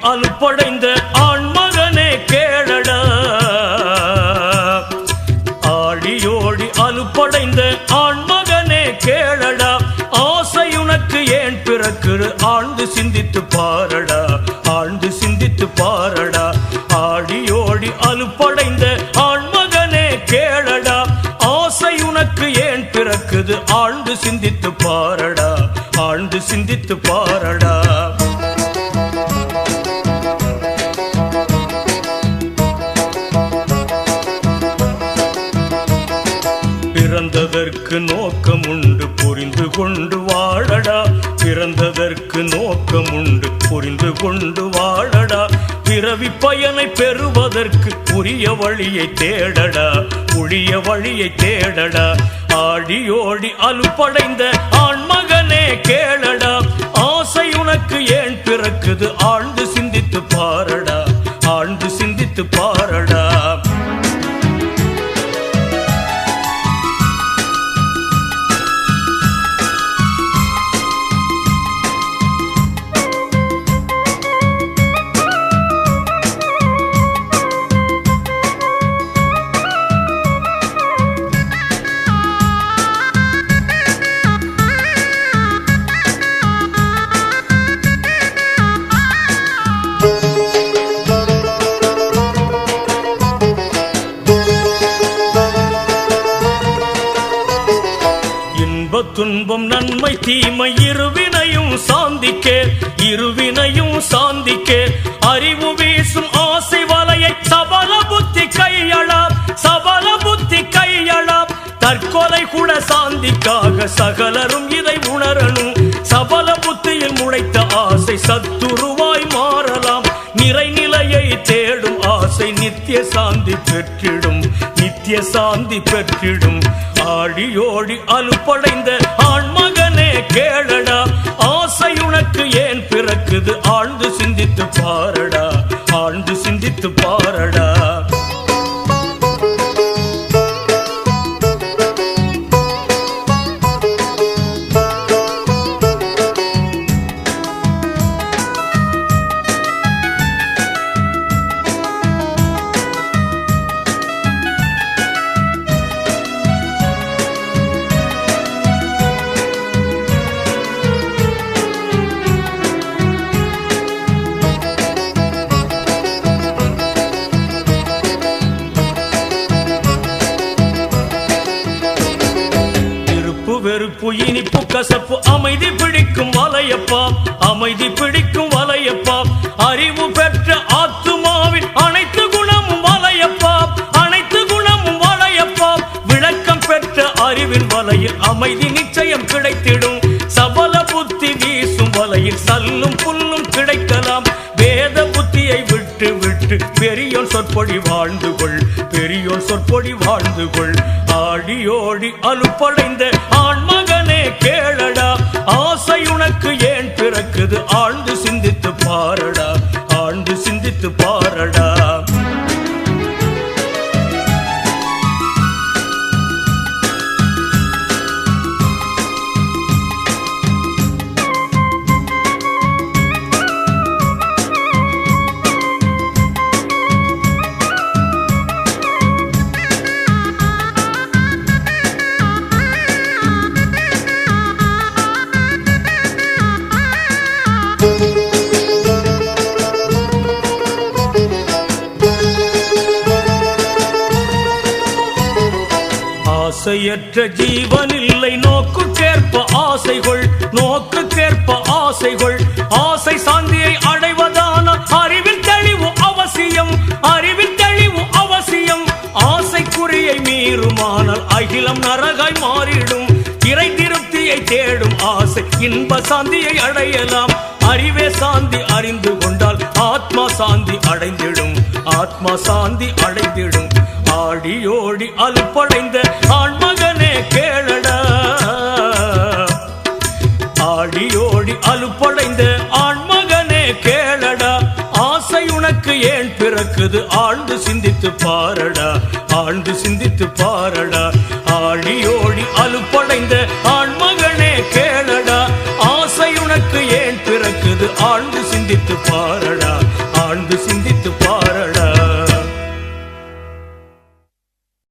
அலுப்படைந்த ஆண்மகனே கேளடா. ஆடியோடி அலுப்படைந்த ஆண்மகனே கேளடா. ஆசை உனக்கு ஏன் பிறக்குது ஆழ்ந்து சிந்தித்து பாரடா. ஆழ்ந்து சிந்தித்து பாரடா. ஆடியோடி அலுப்படைந்த ஆண்மகனே கேளடா. ஆசை உனக்கு ஏன் பிறக்குது? ஆழ்ந்து சிந்தித்து பாரடா. ஆழ்ந்து சிந்தித்து பாரடா. பிறந்ததற்கு நோக்கம் உண்டு புரிந்து கொண்டு வாழடா. பிறந்ததற்கு நோக்கம் உண்டு புரிந்து கொண்டு வாழடா. பிறவி பயனை பெறுவதற்கு உரிய வழியை தேடடா. உரிய வழியை தேடடா. ஆடியோடி அலுப்படைந்த ஆண்மகனே கேளடா. ஆசை உனக்கு ஏன் பிறக்குது? ஆழ்ந்து சிந்தித்து பாரடா. ஆழ்ந்து சிந்தித்து பாரடா. துன்பம் நன்மை தீமை இருவினையும் சாந்திக்கே இருவினையும் சாந்திக்கே. அறிவு வீசும் ஆசை வலையை சபல புத்தி கையளாம் சபல புத்தி கையளாம். தற்கொலை கூட சாந்திக்காக சகலரும் இதை உணரணும். சபல புத்தியில் முளைத்த ஆசை சத்துரு ஆசை நித்திய சாந்தி பெற்றிடும். நித்திய சாந்தி பெற்றிடும். ஆடியோடி அலுப்படைந்த ஆண்மகனே கேளடா. ஆசை உனக்கு ஏன் பிறக்குது? ஆழ்ந்து சிந்தித்து பாரு கசப்பு அமைதி பிடிக்கும் வலையப்பா அமைதி பிடிக்கும் வலையப்பா. அறிவு பெற்ற ஆத்துமாவின் அனைத்து குணமும் வலையப்பா அனைத்து குணமும் வலையப்பா. விளக்கம் பெற்ற அறிவின் வலையில் அமைதி நிச்சயம் கிடைத்திடும். சபல புத்தி வீசும் வலையில் சல்லும் புல்லும் கிடைக்கலாம். வேத புத்தியை விட்டு விட்டு பெரியோன் சொற்பொழி வாழ்ந்து கொள் பெரியோன் சொற்பொழி வாழ்ந்து கொள். ஆடியோடி அலுப்படைந்த ஆண்மகனே கேளடா ஆசை உனக்கு ஏன் பிறக்குது? ஆழ்ந்து சிந்தித்து பார். ஆசையற்ற ஜீவனில்லை. நோக்குக்கேற்ப ஆசைகள் நோக்குக்கேற்ப ஆசைகள். ஆசை சாந்தியை அடைவதான அறிவில் தெளிவு அவசியம் அறிவில் தெளிவு அவசியம். ஆசைக்குறியை மீறுமானால் அகிலம் நரகாய் மாறிடும். இறை திருப்தியை தேடும் ஆசை இன்ப சாந்தியை அடையலாம். அறிவே சாந்தி அறிந்து கொண்டால் ஆத்மா சாந்தி அடைந்திடும் ஆத்மா சாந்தி அடைந்திடும். ஆடியோடி அல்படைந்த ஆண்மகனே கேளடா. ஆடியோடி அலுப்படைந்த ஆண்மகனே கேளடா. ஆசை உனக்கு ஏன் பிறக்குது? ஆழ்ந்து சிந்தித்து பாரடா. ஆழ்ந்து சிந்தித்து பாரடா. ஆடியோடி அலுப்படைந்த ஆண்மகனே கேளடா. ஆசை உனக்கு ஏன் பிறக்குது? ஆழ்ந்து சிந்தித்து பாரு